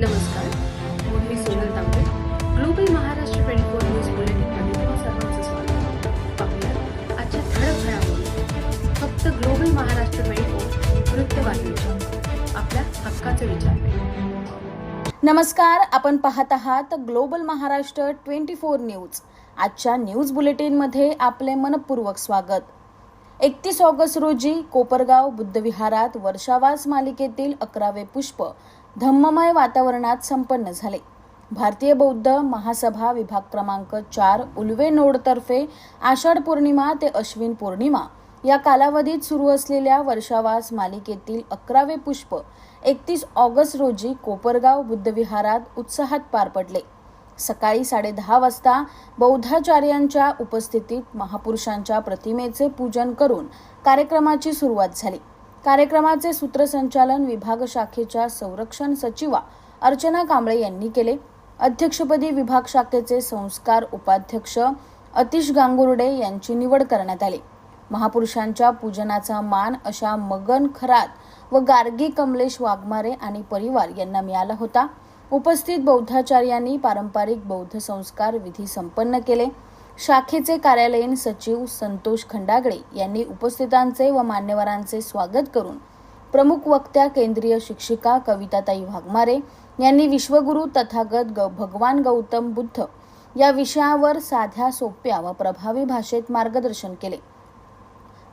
नमस्कार मी Sonal Tambe global Maharashtra twenty four news बुलेटिनमध्ये तुम्हा सर्वांचं स्वागत. पाहूया आजच्या ठळक घडामोडी. फक्त ग्लोबल महाराष्ट्र ट्वेंटी फोर वृत्तवाहिनीच्या आपल्या हक्काचे विचार. नमस्कार आपण पाहत आहात global Maharashtra twenty four news आजच्या न्यूज बुलेटिनमध्ये आपले मनपूर्वक स्वागत. एकतीस ऑगस्ट रोजी कोपरगाव बुद्धविहारात वर्षावास मालिकेतील अकरावे पुष्प धम्ममय वातावरणात संपन्न झाले. भारतीय बौद्ध महासभा विभाग क्रमांक चार उल्वे नोडतर्फे आषाढ पौर्णिमा ते अश्विन पौर्णिमा या कालावधीत सुरू असलेल्या वर्षावास मालिकेतील अकरावे पुष्प एकतीस ऑगस्ट रोजी कोपरगाव बुद्धविहारात उत्साहात पार पडले. सकाळी साडेदहा वाजता बौद्धाचार्यांच्या उपस्थितीत महापुरुषांच्या प्रतिमेचे पूजन करून कार्यक्रमाची सुरुवात झाली. कार्यक्रमाचे सूत्रसंचालन विभाग शाखेच्या संरक्षण सचिवा अर्चना कांबळे यांनी केले. अध्यक्षपदी विभाग शाखेचे संस्कार उपाध्यक्ष अतिश गांगुर्डे यांची निवड करण्यात आली. महापुरुषांच्या पूजनाचा मान अशा मगन खरात व गार्गी कमलेश वाघमारे आणि परिवार यांना मिळाला होता. उपस्थित बौद्धाचार्यांनी पारंपरिक बौद्ध संस्कार विधी संपन्न केले. शाखेचे कार्यालयीन सचिव संतोष खंडागळे यांनी उपस्थितांचे व मान्यवरांचे स्वागत करून प्रमुख वक्त्या केंद्रीय शिक्षिका कविताताई वाघमारे यांनी विश्वगुरु तथागत ग भगवान गौतम बुद्ध या विषयावर साध्या सोप्या व प्रभावी भाषेत मार्गदर्शन केले.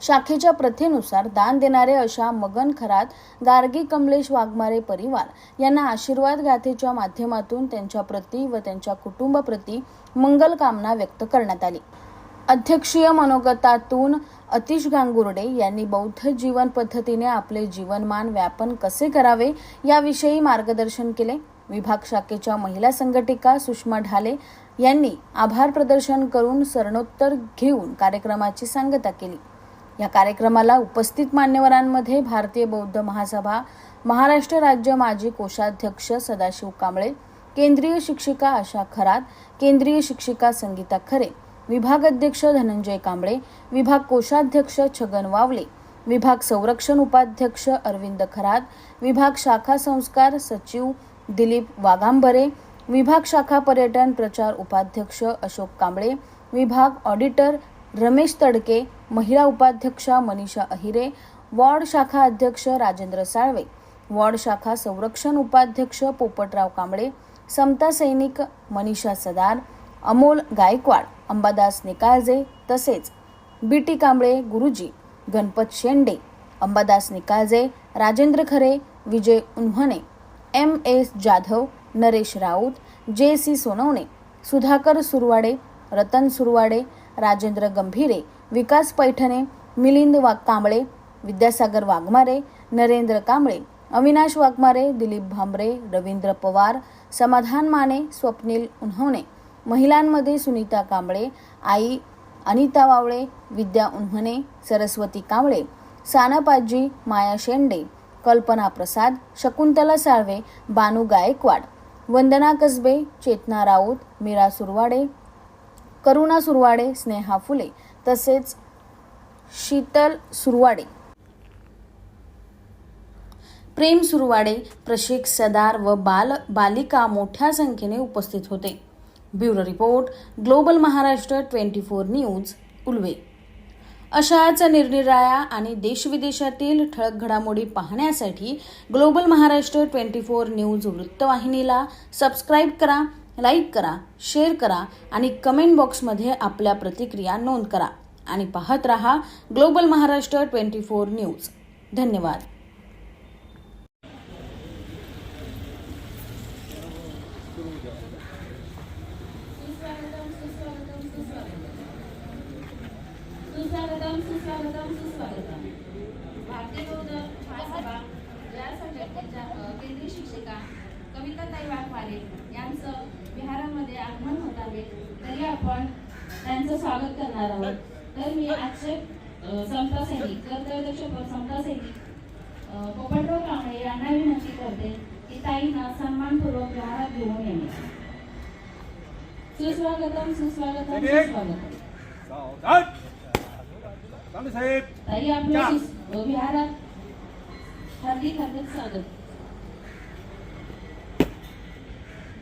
शाखेच्या प्रथेनुसार दान देणारे अशा मगन खरात गार्गी कमलेश वाघमारे परिवार यांना आशीर्वाद गाथेच्या माध्यमातून त्यांच्या प्रती व त्यांच्या कुटुंबाप्रती मंगल कामना व्यक्त करण्यात आली. अध्यक्षीय मनोगतातून अतिश गांगुर्डे यांनी बौद्ध जीवन पद्धतीने आपले जीवनमान व्यापन कसे करावे याविषयी मार्गदर्शन केले. विभाग शाखेच्या महिला संघटिका सुषमा ढाले यांनी आभार प्रदर्शन करून सरणोत्तर घेऊन कार्यक्रमाची सांगता केली. या कार्यक्रमाला उपस्थित मान्यवरांमध्ये भारतीय बौद्ध महासभा महाराष्ट्र राज्य माजी कोषाध्यक्ष सदाशिव कांबळे केंद्रीय शिक्षिका आशा खरात केंद्रीय शिक्षिका संगीता खरे विभाग अध्यक्ष धनंजय कांबळे विभाग कोषाध्यक्ष छगन वावले विभाग संरक्षण उपाध्यक्ष अरविंद खरात विभाग शाखा संस्कार सचिव दिलीप वाघांबरे विभाग शाखा पर्यटन प्रचार उपाध्यक्ष अशोक कांबळे विभाग ऑडिटर रमेश तडके महिला उपाध्यक्षा मनीषा अहिरे वॉर्ड शाखा अध्यक्ष राजेंद्र साळवे वॉर्ड शाखा संरक्षण उपाध्यक्ष पोपटराव कांबळे समता सैनिक मनीषा सदार अमोल गायकवाड अंबादास निकाळजे तसेच बी टी कांबळे गुरुजी गणपत शेंडे Ambadas Nikalje Rajendra Khare Vijay Unhane M S Jadhav Naresh Raut J C Sonawane Sudhakar Surwade Ratan Surwade Rajendra Gambhire Vikas Paithane Milind Wagh Kamble Vidyasagar Waghmare Narendra Kamble Avinash Waghmare Dilip Bhambare Ravindra Pawar Samadhan Mane Swapnil Unhavane महिलांमध्ये सुनीता कांबळे आई अनिता वावळे विद्या उन्हणे सरस्वती कांबळे सानपाजी माया शेंडे कल्पना प्रसाद शकुंतला साळवे बानू गायकवाड वंदना कसबे चेतना राऊत मीरा सुरवाडे करुणा सुरवाडे स्नेहा फुले तसेच शीतल सुरवाडे. प्रेम सुरवाडे प्रशिक सदार व बाल बालिका मोठ्या संख्येने उपस्थित होते. Bureau report global Maharashtra twenty four news Ulwe. अशाच निरनिराळ्या आणि देशविदेशातील ठळक घडामोडी पाहण्यासाठी global Maharashtra twenty four news वृत्तवाहिनीला सबस्क्राईब करा. लाईक करा शेअर करा आणि कमेंट बॉक्समध्ये आपल्या प्रतिक्रिया नोंद करा. आणि पाहत रहा global Maharashtra twenty four news. धन्यवाद. सुस्वागतम सुस्वागतम सुस्वागतम. भारतीय बौद्ध महासभा या संघटनेच्या केंद्रीय शिक्षिका कविताताई वाघमारे यांचं बिहारामध्ये आगमन होत आहे तरी आपण त्यांचं स्वागत करणार आहोत. तर मी आजचे समता सैनिक कर्तव्यदक्ष समता सैनिक पोपटराव कांबळे यांना विनंती करते की ताईंना सन्मानपूर्वक बिहारात घेऊन येणे. सुस्वागतम सुस्वागतम! सुस्वागतम. ताई आपलं विहारात हार्दिक हार्दिक स्वागत.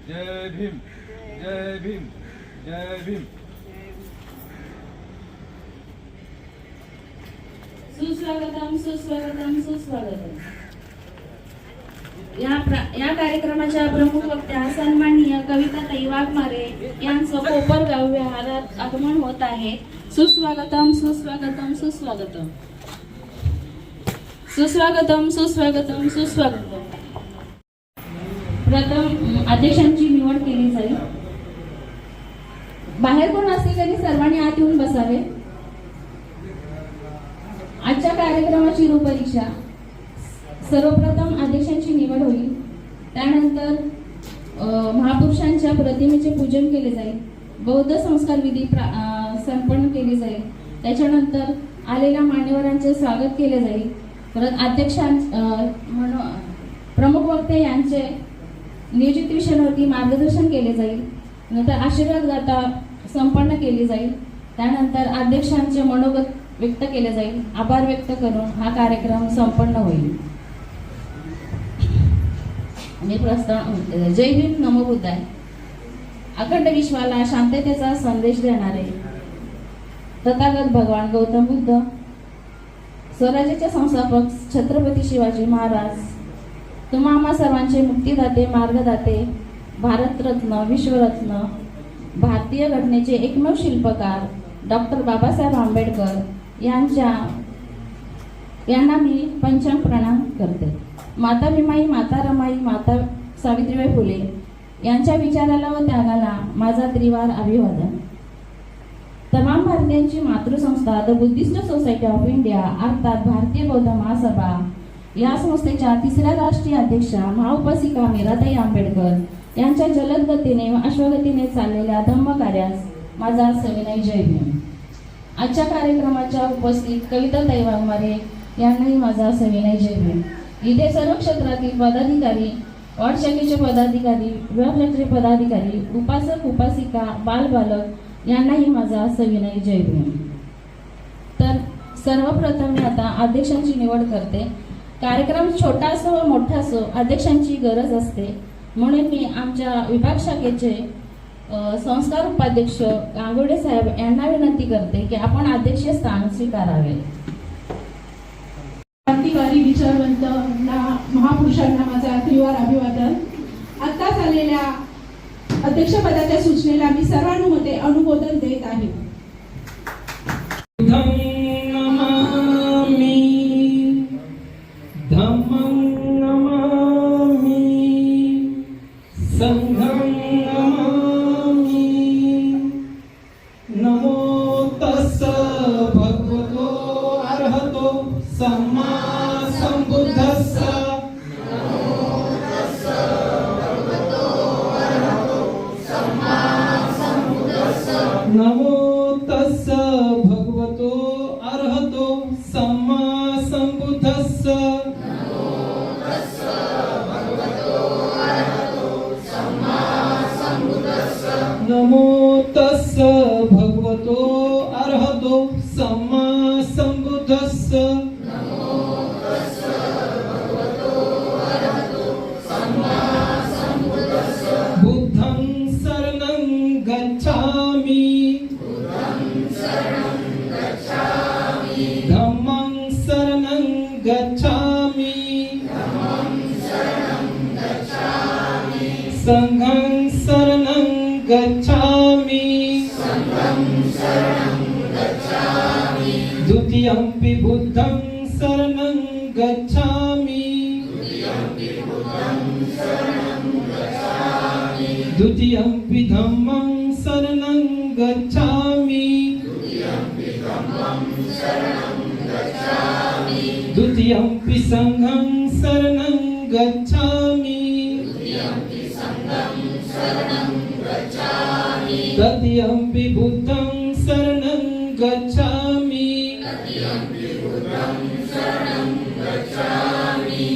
जय भीम जय भीम जय भीम. सुस्वागतम सुस्वागतम सुस्वागतम. या या कार्यक्रमाच्या प्रमुख वक्त्या सन्माननीय कविताताई वाघमारे यांचं कोपरगाव विहारात आगमन होत आहे. सुस्वागतम सुस्वागतम सुस्वागतम. सुस्वागतम सुस्वागतम सुस्वागतम. प्रथम अध्यक्षांची निवड केली जाईल. बाहेर कोण असतील त्यांनी सर्वांनी आत येऊन बसावे. आजच्या कार्यक्रमाची रूपरेषा सर्वप्रथम अध्यक्षांची निवड होईल. त्यानंतर महापुरुषांच्या प्रतिमेचे पूजन केले जाईल. बौद्ध संस्कार विधी प्रा- संपन्न केली जाईल. त्याच्यानंतर आलेल्या मान्यवरांचे स्वागत केले जाईल. परत अध्यक्षां म्हणून प्रमुख वक्ते यांचे नियोजित विषयांवरती मार्गदर्शन केले जाईल. नंतर आशीर्वाद गाथा संपन्न केली जाईल. त्यानंतर अध्यक्षांचे मनोगत व्यक्त केले जाईल. आभार व्यक्त करून हा कार्यक्रम संपन्न होईल. आणि प्रस्ताव जय हिंद नमो बुद्धाय. अखंड विश्वाला शांततेचा संदेश देणारे तथागत भगवान गौतम बुद्ध स्वराज्याचे संस्थापक छत्रपती शिवाजी महाराज तुम्हा आम्हा सर्वांचे मुक्तीदाते मार्गदाते भारतरत्न विश्वरत्न भारतीय घटनेचे एकमेव शिल्पकार डॉक्टर बाबासाहेब आंबेडकर यांच्या यांना मी पंचम प्रणाम करते. माता भीमाई माता रमाई माता सावित्रीबाई फुले यांच्या विचाराला व त्यागाला माझा त्रिवार अभिवादन. तमाम भारतीयांची मातृसंस्था the Buddhist society of India अर्थात भारतीय बौद्ध महासभा या संस्थेच्या तिसऱ्या राष्ट्रीय अध्यक्षा महाउपासिका मीराताई आंबेडकर यांच्या जलद गतीने व अश्वगतीने चाललेल्या धम्म कार्यास माझा सविनय जय भीम. आजच्या कार्यक्रमाच्या उपस्थित कविता ताई वाघमारे यांनाही माझा सविनय जय भीम. इथे सर्व क्षेत्रातील पदाधिकारी वॉर्ड शाखेचे पदाधिकारी विभाग पदाधिकारी उपासक उपासिका बालबालक यांनाही माझा सविनय जय भीम. तर सर्वप्रथम मी आता अध्यक्षांची निवड करते. कार्यक्रम छोटा असो व मोठा असो अध्यक्षांची गरज असते. म्हणून मी आमच्या विभाग शाखेचे संस्कार उपाध्यक्ष गांगुडे साहेब यांना विनंती करते की आपण अध्यक्ष स्थान स्वीकारावे. क्रांतिकारी विचारवंतांना महापुरुषांना माझा त्रिवार अभिवादन. आत्ताच आलेल्या अध्यक्षपदाच्या सूचनेला मी सर्वानुमते अनुमोदन देत आहे.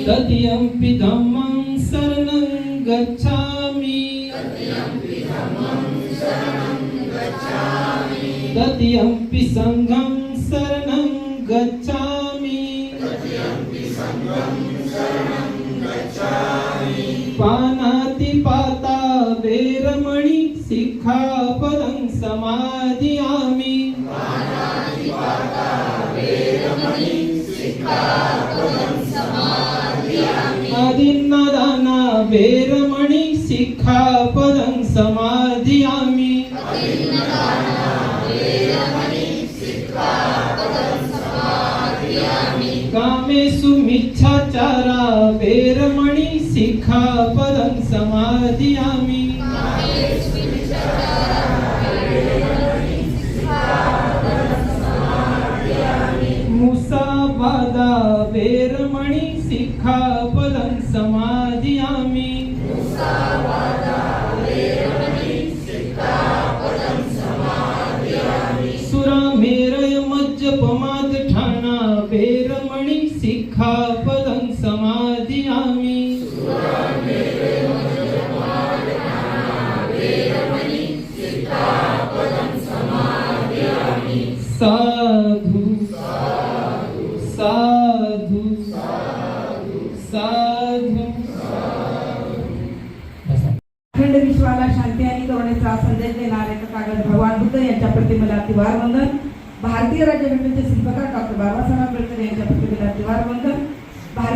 तृतीयम्पि धम्मं शरणं गच्छामि। तृतीयम्पि सङ्घं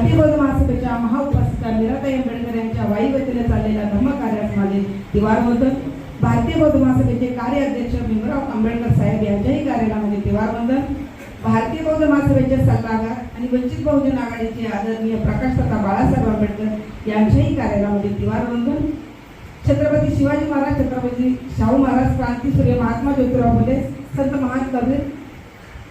भारतीय बौद्ध महाउपासिका मीराताई आंबेडकर यांच्या वाईवतीने चाललेल्या धर्मकार्यास माझे तिवार बंधन भारतीय बौद्ध महासभेचे कार्याध्यक्ष भीमराव आंबेडकर साहेब यांच्याही कार्याला माझे तिवार भारतीय बौद्ध महासभेचे सल्लागार आणि वंचित बहुजन आघाडीचे आदरणीय प्रकाश तथा बाळासाहेब आंबेडकर यांच्याही कार्याला माझे तिवार छत्रपती शिवाजी महाराज छत्रपती शाहू महाराज क्रांतीसूर्य महात्मा ज्योतिराव फुले संत महान कबीर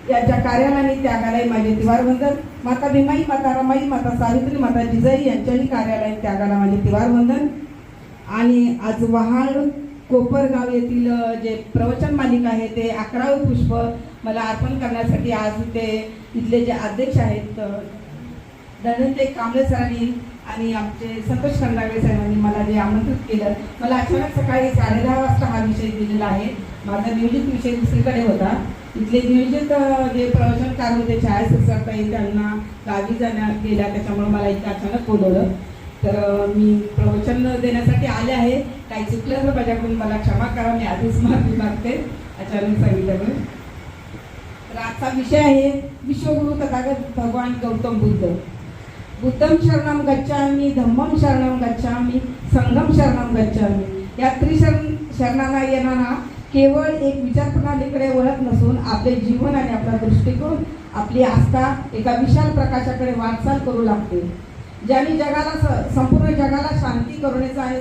यांच्या कार्याला आणि त्यागालाही माझे तिवार वंदन माता भीमाई माता रमाई माता सावित्री माता जिजाई यांच्याही कार्याला आणि त्यागाला माझे तिवार वंदन आणि आज वहाळ कोपरगाव येथील जे प्रवचन मालिका आहे ते अकरावे पुष्प मला अर्पण करण्यासाठी आज ते इथले जे अध्यक्ष आहेत धनंजय कांबळे सरांनी आणि आमचे संतोष खंडागळे साहेबांनी मला जे आमंत्रित केलं मला अचानक सकाळी साडेदहा वाजता हा विषय दिलेला आहे. माझा नियोजित विषय दुसरीकडे होता. इथले नियोजित जे प्रवचनकार होते छायासर सरताई त्यांना गावी जाण्यात गेल्या त्याच्यामुळे मला इथं अचानक बोलवलं तर मी प्रवचन देण्यासाठी आले आहे. काही चुकलं तर माझ्याकडून मला क्षमा करा मी आधीच माफी मागते अचानक सांगितल्यामुळे. तर आजचा विषय आहे विश्वगुरु तथागत भगवान गौतम बुद्ध. बुद्धम शरणम गच्छामी धम्मम शरणम गच्छामी संघम शरणम गच्छामी. या त्रिशरण शरणांना येणारा केवळ एक विचार प्रणालीकडे वळत नसून आपले जीवन आणि आपला दृष्टिकोन आपली आस्था एका विशाल प्रकाशाकडे वाटचाल करू लागते. ज्यांनी जगाला स- संपूर्ण जगाला शांती करण्याचा आणि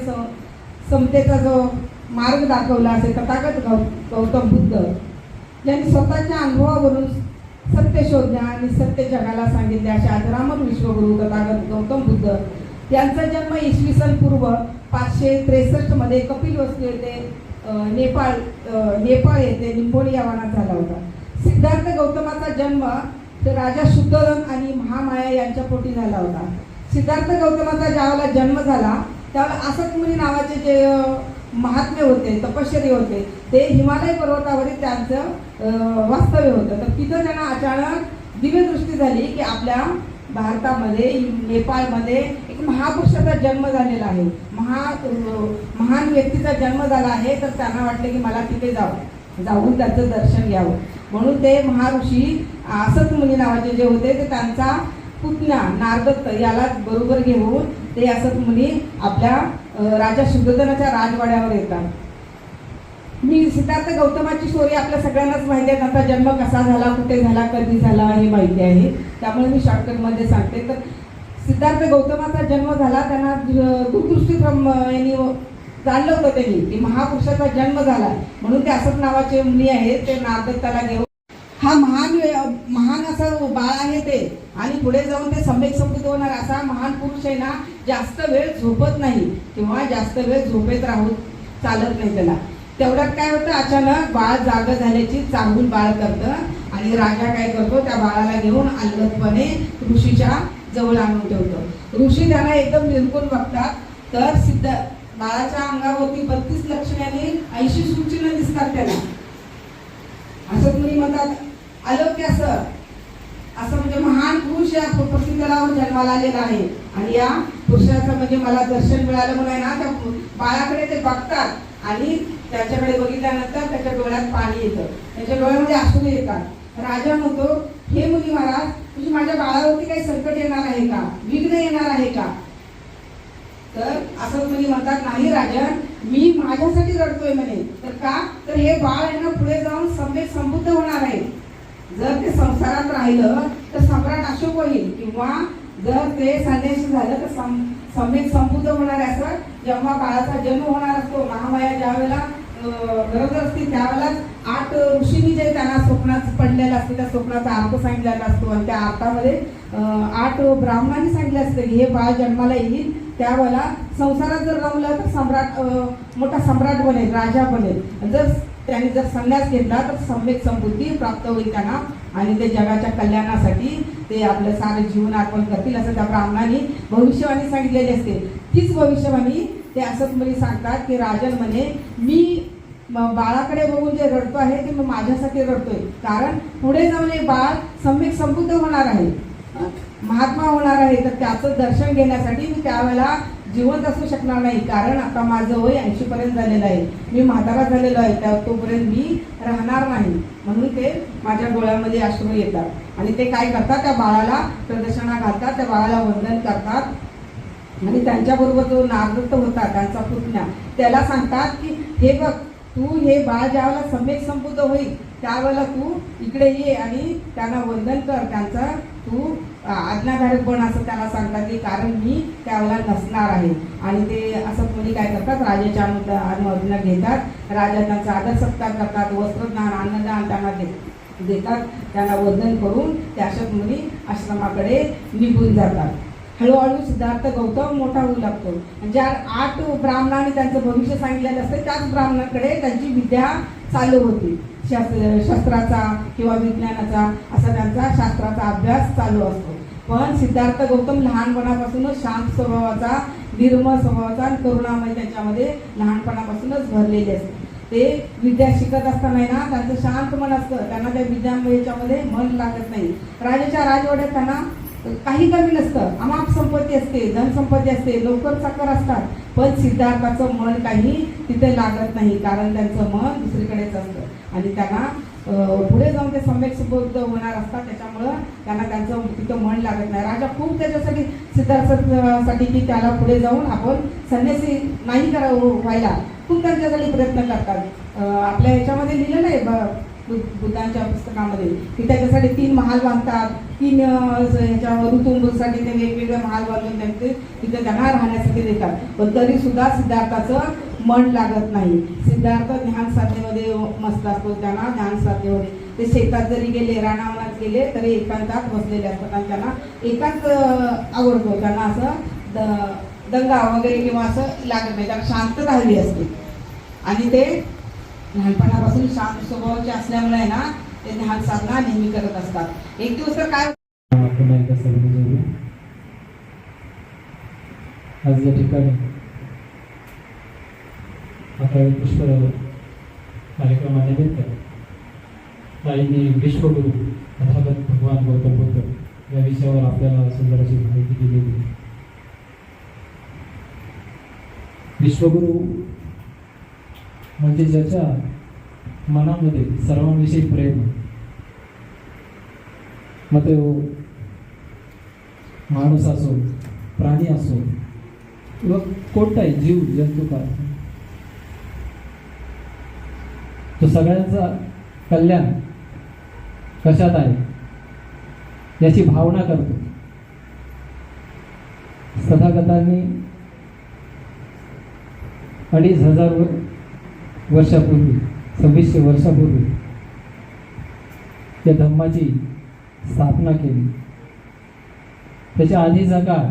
समतेचा जो मार्ग दाखवला असे तथागत गौ गौतम बुद्ध ज्यांनी स्वतःच्या अनुभवावरून सत्य शोधण्या आणि सत्य जगाला सांगितले असे आदरामर विश्वगुरु तथागत गौतम बुद्ध यांचा जन्म इसवी सन पूर्व पाचशे त्रेसष्टमध्ये कपिल वस्तू येथे नेपाळ नेपाळ येथे निंबोडी या वनात झाला होता. सिद्धार्थ गौतमाचा जन्म तर राजा शुद्धोधन आणि महामाया यांच्या पोटी झाला होता. सिद्धार्थ गौतमाचा ज्यावेळेला जन्म झाला त्यावेळेला आसतमुनी नावाचे जे महात्मे होते तपश्चरी होते ते हिमालय पर्वतावरील त्यांचं वास्तव्य होतं. तर तिथं त्यांना अचानक दिव्यदृष्टी झाली की आपल्या भारतामध्ये नेपाळमध्ये महापुरुषाचा जन्म झालेला आहे. महा महान व्यक्तीचा जन्म झाला आहे तर त्यांना वाटले की मला तिथे जावं. जाऊन त्याचं दर्शन घ्यावं. म्हणून ते महाऋषी असत मुनी नावाचे जे होते ते त्यांचा पुतण्या नारदत्त याला बरोबर घेऊन ते असत मुनी आपल्या राजा शुद्धोधनाच्या राजवाड्यावर येतात. मी सिद्धार्थ गौतमाची स्टोरी आपल्या सगळ्यांनाच माहिती आहे त्यांचा जन्म कसा झाला कुठे झाला कधी झाला हे माहिती आहे. त्यामुळे मी शॉर्टकटमध्ये सांगते. तर सिद्धार्थ गौतमाचा जन्म झाला. त्यांना दूरदृष्टी यांनी जाणलं होतं त्यांनी की महापुरुषाचा जन्म झाला. म्हणून ते असत नावाचे मुली आहेत ते नागदत्ताला घेऊन. हा महान महान असं बाळ आहे ते. आणि पुढे जाऊन ते सम्यक समृद्ध होणार. असा महान पुरुष आहे ना जास्त वेळ झोपत नाही किंवा जास्त वेळ झोपेत राहू चालत नाही त्याला. तेवढ्यात काय होतं अचानक बाळ जाग झाल्याची चांगून बाळ करतं आणि राजा काय करतो त्या बाळाला घेऊन अलगतपणे ऋषीच्या जवळ आणून ठेवतो. ऋषी त्यांना एकदम निरकून बघतात. तर सिद्ध बाळाच्या अंगावरती बत्तीस लक्षणाने ऐंशी सूचिन्ह दिसतात त्याला असं तुम्ही म्हणतात आलं सर. असं असं म्हणजे महान पुरुष या पृथ्वीतलावर जन्माला आलेला आहे. आणि या पुरुषाचं म्हणजे मला दर्शन मिळालं म्हणून आहे ना त्या बाळाकडे ते बघतात. आणि त्याच्याकडे बघितल्यानंतर त्याच्या डोळ्यात पाणी येतं. त्याच्या डोळ्यामध्ये अश्रू येतात. राजा म्हणतो हे मुली महाराज म्हणजे माझ्या बाळावरती काही संकट येणार आहे का? विघ्न येणार आहे का? तर असं तुम्ही म्हणतात नाही राजन मी माझ्यासाठी रडतोय म्हणे. तर का? तर हे बाळ आहे ना पुढे जाऊन सम्यक समृद्ध होणार आहे. जर ते संसारात राहिलं तर सम्राट अशोक होईल. किंवा जर ते संन्यासी झालं तर सम- सम्यक समृद्ध होणार आहे असं जेव्हा बाळाचा जन्म होणार असतो महामाया ज्या वेळेला गरज असते त्यावेळेला आठ ऋषींनी जे त्यांना स्वप्नात पडलेलं असतं त्या स्वप्नाचा अर्थ सांगितलेला असतो. आणि त्या अर्थामध्ये आठ ब्राह्मणांनी सांगितलं असतं की हे बाळ जन्माला येईल त्यावेळेला संसारात जर रमलं तर सम्राट मोठा सम्राट बनेल राजा बनेल. जर त्यांनी जर संन्यास घेतला तर सम्यक समृद्धी प्राप्त होईल त्यांना. आणि ते जगाच्या कल्याणासाठी ते आपलं सारे जीवन अर्पण करतील असं त्या ब्राह्मणांनी भविष्यवाणी सांगितलेली असते. तीच भविष्यवाणी ते असंच म्हणे सांगतात की राजन म्हणे मी बाळाकडे बघून जे रडतो आहे ते मी माझ्यासाठी रडतोय. कारण पुढे जाऊन हे बाळ सम्यक समृद्ध होणार आहे. महात्मा होणार आहे तर त्याचं दर्शन घेण्यासाठी मी त्यावेळेला जिवंत असू शकणार नाही. कारण आता माझं वय ऐंशी पर्यंत झालेलं आहे. मी म्हातारा झालेलो आहे त्या तोपर्यंत मी राहणार नाही. म्हणून ते माझ्या डोळ्यामध्ये अश्रू येतात. आणि ते काय करतात? त्या बाळाला प्रदर्शना घालतात त्या बाळाला वंदन करतात. आणि त्यांच्याबरोबर जो नारदत्त होता त्यांचा पुतण्या त्याला सांगतात की हे बघ तू हे बाळ ज्यावेळेला सम्यक संपूर्ण होईल. त्यावेळेला तू इकडे ये आणि त्यांना वंदन कर. त्यांचा तू आज्ञाधारक बन असं त्याला सांगतात की कारण मी त्यावेळेला नसणार आहे. आणि ते असं कोणी काय करतात? राजाच्या अनुमतीला घेतात. राजा त्यांचा आदर सत्कार करतात वस्त्रदान अन्नदान त्यांना दे- देतात. त्यांना वंदन करून त्या अशा मुली आश्रमाकडे निघून जातात. हळूहळू सिद्धार्थ गौतम मोठा होऊ लागतो. ज्या आठ ब्राह्मणांनी त्यांचं भविष्य सांगितलेलं असतं. त्याच ब्राह्मणाकडे त्यांची विद्या चालू होती. शास्त्र शस्त्राचा किंवा विज्ञानाचा असा त्यांचा शास्त्राचा अभ्यास चालू असतो. पण सिद्धार्थ गौतम लहानपणापासूनच शांत स्वभावाचा निर्मळ स्वभावाचा आणि करुणामय त्यांच्यामध्ये लहानपणापासूनच भरलेले असते ते विद्या शिकत असताना ना त्यांचं शांत मन असतं. त्यांना त्या विद्यामध्ये मन लागत नाही. राजाच्या राजवाड्यात त्यांना काही कमी नसतं. अमाप संपत्ती असते धनसंपत्ती असते लवकर साखर असतात. पण सिद्धार्थाचं मन काही तिथे लागत नाही कारण त्यांचं मन दुसरीकडेच असतं आणि त्यांना पुढे जाऊन ते सम्यक सुबोध होणार असतात त्याच्यामुळं त्यांना त्यांचं तिथं मन लागत नाही. राजा खूप त्याच्यासाठी सिद्धार्थासाठी की त्याला पुढे जाऊन आपण संन्यासी नाही करा व्हायला. खूप त्यांच्यासाठी प्रयत्न करतात. आपल्या ह्याच्यामध्ये लिहिलेलं आहे बुद्धांच्या पुस्तकामध्ये. की त्याच्यासाठी तीन महाल बांधतात. तीन ह्याच्या ऋतूंसाठी ते वेगवेगळे महाल बांधून त्यांचे तिथे त्यांना राहण्यासाठी देतात. पण तरी सुद्धा सिद्धार्थाचं मन लागत नाही. सिद्धार्थ ध्यान साधनेमध्ये मस्त असतो त्यांना ध्यान साधनेमध्ये. ते शेतात जरी गेले रानावनात गेले तरी एकांतात बसलेले असतात आणि त्यांना एकाच आवडतो त्यांना असं द- दंगा वगैरे किंवा असं लागत नाही. त्यांना शांतता हवी असते. आणि ते लहानपणापासून शांत स्वभावाचे असल्यामुळे ना ते ध्यान साधना नेहमी करत असतात. एक दिवस तर काय आज या ठिकाणी आता पुष्प कार्यक्रमानिमित्त ताईंनी विश्वगुरु तथागत भगवान गौतम बुद्ध या विषयावर आपल्याला सुंदर अशी माहिती दिलेली विश्वगुरु म्हणजे ज्याच्या मनामध्ये सर्वांविषयी प्रेम. मग ते माणूस असो प्राणी असो किंवा कोणताही जीव जंतू का तो सगळ्यांचा कल्याण कशात आहे? याची भावना करतो. तथागतांनी अडीच हजार वर्षापूर्वी सव्वीसशे वर्षापूर्वी या धम्माची स्थापना केली. त्याच्या आधीचा काळ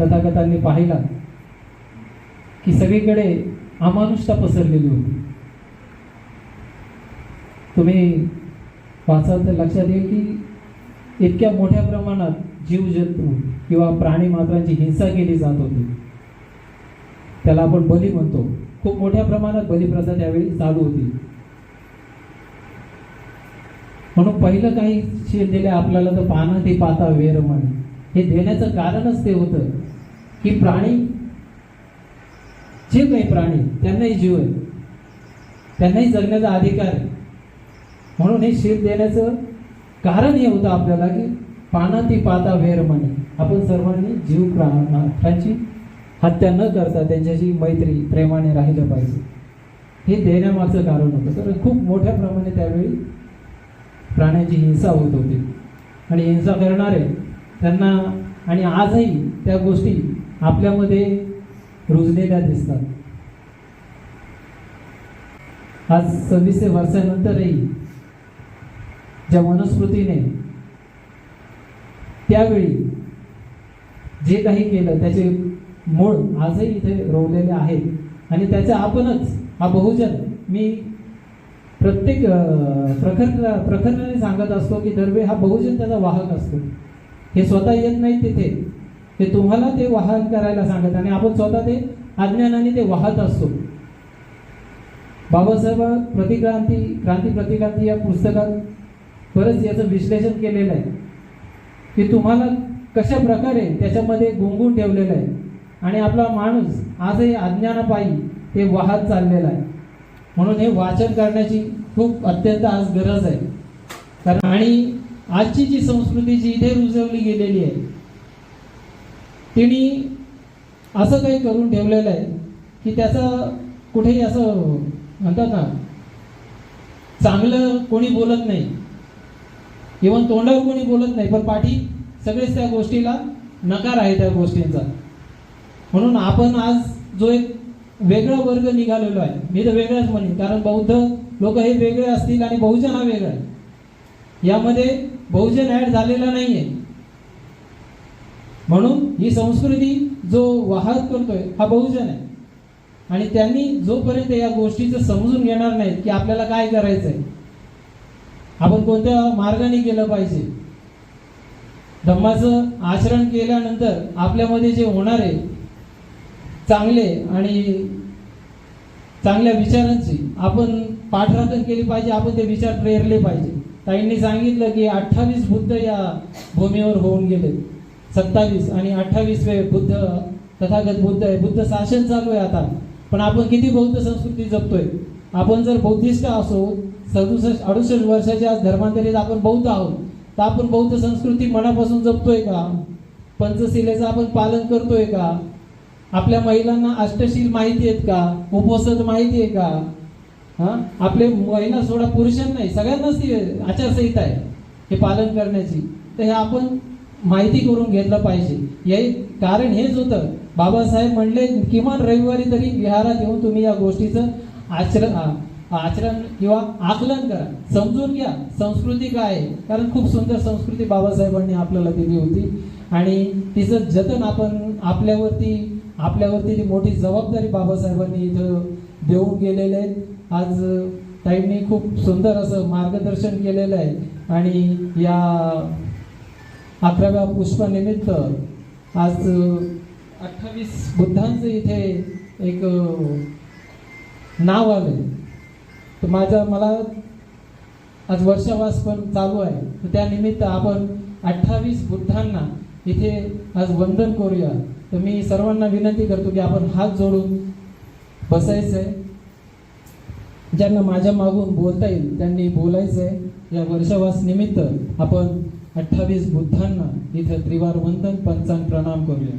तथागतांनी पाहिला की सगळीकडे अमानुषता पसरलेली होती. तुम्ही वाचाल तर लक्षात येईल की इतक्या मोठ्या प्रमाणात जीवजंतू किंवा प्राणी मात्रांची हिंसा केली जात होती. त्याला आपण बली म्हणतो. खूप मोठ्या प्रमाणात बलिप्रथा त्यावेळी चालू होती. म्हणून पहिलं काही शील दिले आपल्याला तर पानं ती पाता वेरमणी हे देण्याचं कारणच ते होतं की प्राणी जे काही प्राणी त्यांनाही जीव आहे. त्यांनाही जगण्याचा अधिकार आहे. म्हणून हे शील देण्याचं कारण हे होतं आपल्याला की पाना ती पाता म्हणे. आपण सर्वांनी जीव प्राणाची हत्या न करता त्यांच्याशी मैत्री प्रेमाने राहिलं पाहिजे. हे देण्यामागचं कारण होतं. तर खूप मोठ्या प्रमाणे त्यावेळी प्राण्यांची हिंसा होत होती. आणि हिंसा करणारे त्यांना आणि आजही त्या गोष्टी आपल्यामध्ये रुजलेल्या दिसतात. आज सव्वीसशे वर्षानंतरही ज्या वनस्पतीने त्यावेळी जे काही केलं त्याचे मूळ आजही इथे रोवलेले आहेत. आणि त्याचा आपणच हा बहुजन मी प्रत्येक प्रखर प्रखरणाने सांगत असतो की दरवेळी हा बहुजन त्याचा वाहक असतो. हे स्वतः येत नाही तिथे. हे तुम्हाला ते वाहन करायला सांगत. आणि आपण स्वतः ते अज्ञानाने ते वाहत असतो. बाबासाहेब प्रतिक्रांती क्रांती प्रतिक्रांती या पुस्तकात बरंच याचं विश्लेषण केलेलं आहे. की तुम्हाला कशा प्रकारे त्याच्यामध्ये गुंगून ठेवलेलं आहे. आणि आपला माणूस आजही अज्ञानापायी ते वाहत चाललेला आहे. म्हणून हे वाचन करण्याची खूप अत्यंत आज गरज आहे. कारण आणि आजची जी संस्कृती जी इथे रुजवली गेलेली आहे तिने असं काही करून ठेवलेलं आहे की त्याचं कुठेही असं म्हणतात ना चांगलं कोणी बोलत नाही. इवन तोंडावर कोणी बोलत नाही पण पाठी सगळेच त्या गोष्टीला नकार आहे त्या गोष्टींचा. म्हणून आपण आज जो एक वेगळा वर्ग निघालेलो आहे मी तर वेगळाच म्हणेन कारण बौद्ध लोक हे वेगळे असतील आणि बहुजन हा वेगळा आहे. यामध्ये बहुजन ऍड झालेला नाहीये. म्हणून ही संस्कृती जो वाहत करतोय हा बहुजन आहे. आणि त्यांनी जोपर्यंत या गोष्टीचं समजून घेणार नाहीत की आपल्याला काय करायचंय आपण कोणत्या मार्गाने केलं पाहिजे धम्माचं आचरण केल्यानंतर आपल्यामध्ये जे होणार आहे चांगले आणि चांगल्या विचारांची आपण पाठराखण केली पाहिजे आपण ते विचार प्रेरले पाहिजे. ताईंनी सांगितलं की अठ्ठावीस बुद्ध या भूमीवर होऊन गेले. सत्तावीस आणि अठ्ठावीस वे बुद्ध तथागत बुद्ध आहे. बुद्ध शासन चालू आहे आता. पण आपण किती बौद्ध संस्कृती जपतोय? आपण जर बौद्धिस्ट असो सदुसष्ट अडुसष्ट वर्षाच्या आज धर्मांतरित आपण बौद्ध आहोत तर आपण बौद्ध संस्कृती मनापासून जपतोय का? पंचशिलेचं आपण पालन करतोय का? आपल्या महिलांना अष्टशील माहिती आहेत का? उपवसत माहिती आहे का? हा? आपले महिला सोडा पुरुषांना नाही सगळ्यांनाच ती आचारसंहिता आहे हे पालन करण्याची. तर हे आपण माहिती करून घेतलं पाहिजे. हे कारण हेच होतं. बाबासाहेब म्हणले किमान रविवारी तरी विहारात येऊन तुम्ही या गोष्टीचं आचरण आचरण किंवा आकलन करा. समजून घ्या संस्कृती काय आहे? कारण खूप सुंदर संस्कृती बाबासाहेबांनी आपल्याला दिली होती. आणि तिचं जतन आपण आपल्यावरती आपल्यावरती ती मोठी जबाबदारी बाबासाहेबांनी इथं देऊन गेलेले आहेत आज ताईंनी खूप सुंदर असं मार्गदर्शन केलेलं आहे. आणि या अकराव्या पुष्पानिमित्त आज अठ्ठावीस बुद्धांचं इथे एक नाव आलं तर माझा मला आज वर्षावास पण चालू आहे. तर त्यानिमित्त आपण अठ्ठावीस बुद्धांना इथे आज वंदन करूया. तर मी सर्वांना विनंती करतो की आपण हात जोडून बसायचं आहे ज्यांना माझ्या मागून बोलता येईल त्यांनी बोलायचं आहे या वर्षवास निमित्त आपण अठ्ठावीस बुद्धांना इथं त्रिवार वंदन पंचांग प्रणाम करूया.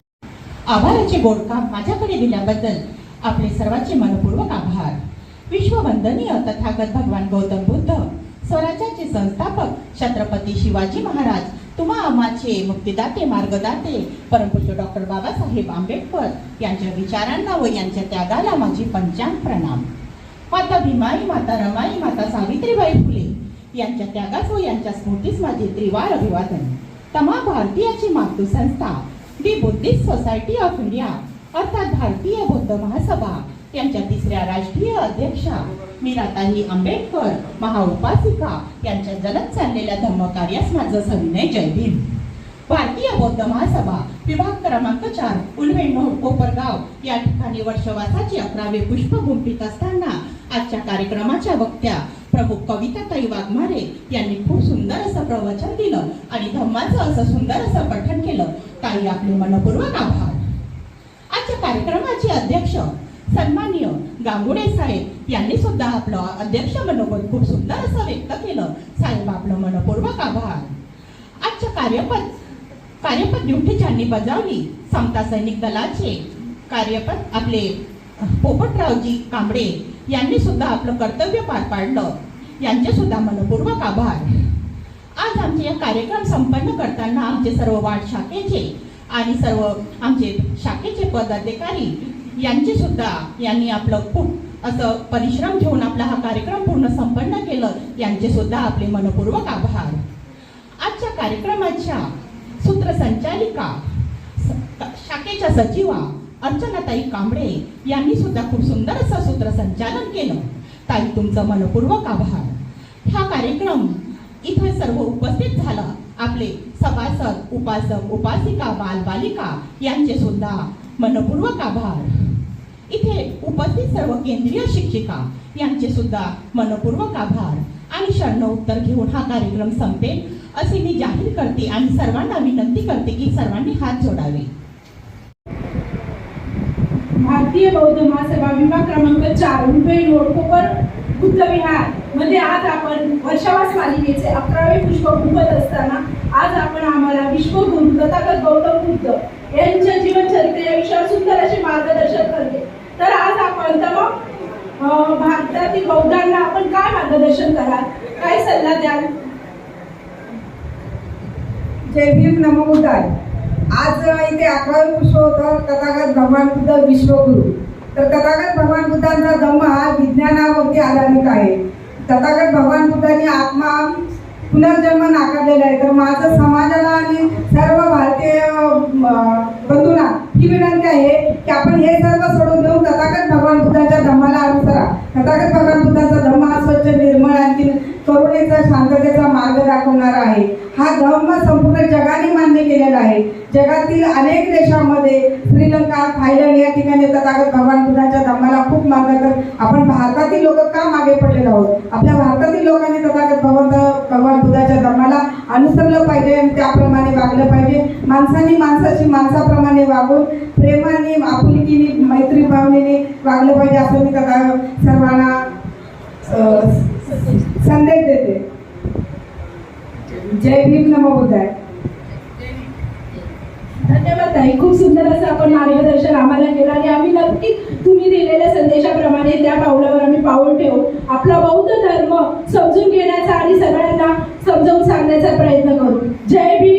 आभाराचे बोडकाम माझ्याकडे दिल्याबद्दल आपले सर्वांचे मनपूर्वक आभार. विश्ववंदनीय तथागत भगवान गौतम बुद्ध स्वराज्याचे संस्थापक छत्रपती शिवाजी महाराज तुम्हा आम्हाचे मुक्तिदाते मार्गदाते परमपूज्य डॉक्टर बाबासाहेब आंबेडकर यांच्या विचारांना व यांच्या त्यागाला माझी पंचांग प्रणाम. माता भीमाई माता रमाई माता सावित्रीबाई फुले यांच्या त्यागास व यांच्या स्मृतीस माझे त्रिवार अभिवादन. तमा भारतीयाची मातृ संस्था the Buddhist society of India अर्थात भारतीय बौद्ध महासभा यांच्या तिसऱ्या राष्ट्रीय अध्यक्षा मीराताई आंबेडकर महाउपासिका यांच्या जलद चाललेल्या धम्मकार्यास माझं सविनय जयभीम भारतीय बौद्ध महासभा विभाग क्रमांक चार उलवेण्णोर कोपरगाव. या ठिकाणी वर्षवासाची अकरावे पुष्प गुंपित असताना आजच्या कार्यक्रमाच्या वक्त्या प्रमुख कविताताई वाघमारे यांनी खूप सुंदर असं प्रवचन दिलं आणि धम्माचं असं सुंदर असं पठण केलं. ताई आपले मनपूर्वक आभार. आजच्या कार्यक्रमाचे अध्यक्ष सन्माननीय गांगुडे साहेब यांनी सुद्धा आपलं अध्यक्ष मनोगत खूप सुंदर असं व्यक्त केलं. साहेब आपलं मनपूर्वक आभार. आजच्या कार्यपद कार्यपद ड्युटी ज्यांनी बजावली समता सैनिक दलाचे कार्यपद आपले पोपटरावजी कांबळे यांनी सुद्धा आपलं कर्तव्य पार पाडलं. यांचे सुद्धा मनपूर्वक आभार. आज आमचे या कार्यक्रम संपन्न करताना आमचे सर्व वार्ड शाखेचे आणि सर्व आमचे शाखेचे पदाधिकारी यांची सुद्धा यांनी आपलं खूप असं परिश्रम घेऊन आपला हा कार्यक्रम पूर्ण संपन्न केलं यांचे सुद्धा आपले मनपूर्वक आभार. आजच्या कार्यक्रमाच्या सूत्रसंचालिका शाखेच्या सचिवा अर्चनाताई कांबळे यांनी सुद्धा खूप सुंदर असं सूत्रसंचालन केलं. ताई तुमचं मनपूर्वक आभार. हा कार्यक्रम इथे सर्व उपस्थित झाला. आपले सभासद उपासक उपासिका बालबालिका यांचे सुद्धा मनपूर्वक आभार. इथे उपस्थित सर्व केंद्रीय शिक्षिका यांचे सुद्धा मनपूर्वक आभार. आणि शरण उत्तर घेऊन हा कार्यक्रम संपेल असे मी जाहीर करते आणि सर्वांना विनंती करते की सर्वांनी हात जोडावे. भारतीय बौद्ध महासभा विभाग क्रमांक चार रुपये रोड कोपर बुद्ध विहार. मध्ये आज आपण वर्षावास मालिकेचे अकरावे पुष्प गुंफत असताना आज आपण आम्हाला विश्वगुरु तथागत गौतम बुद्ध यांच्या जीवनचरित्र या विषयावर सुंदर असे मार्गदर्शन करते. तर आज आपण तर भारतातील बौद्धांना आपण काय मार्गदर्शन कराल? काय सल्ला द्याल? जय भीम नमो बुद्धाय. आज इथे अकरावे पुष्प होतं तथागत भगवान बुद्ध विश्वगुरु. तर तथागत भगवान बुद्धांचा जन्म हा विज्ञानावरती आधारित आहे. तथागत भगवान बुद्धांनी आत्मा पुनर्जन्म नाकारलेला आहे. तर माझं समाजाला आणि सर्व भारतीय अं, बंधूंना ही विनंती आहे की आपण हे सर्व सोडून देऊन तथागत भगवान बुद्धांच्या धम्माला अनुसरा. तथागत भगवान बुद्धांचा धम्म हा स्वच्छ निर्मळ आणखी करुणेचा शांततेचा मार्ग दाखवणारा आहे. हा धम्म संपूर्ण जगाने मान्य केलेला आहे. जगातील अनेक देशामध्ये श्रीलंका थायलंड या ठिकाणी तथागत भगवान बुद्धांच्या धम्माला खूप मागतात आपण भारतातील लोक का मागे पडलेलो आहोत? आपल्या माणसाने माणसाची माणसाप्रमाणे वागून प्रेमाने आपुलकीने मैत्री भावनेने वागलं पाहिजे असं मी तथा सर्वांना संदेश देते. जय भीम नमो बुद्धाय. धन्यवाद ताई. खूप सुंदर असं आपण मार्गदर्शन आम्हाला केलं आणि आम्ही नक्की तुम्ही दिलेल्या संदेशाप्रमाणे त्या पावलावर आम्ही पाऊल ठेवू. आपला बौद्ध धर्म समजून घेण्याचा आणि सगळ्यांना समजावून सांगण्याचा प्रयत्न करू. जय भीम.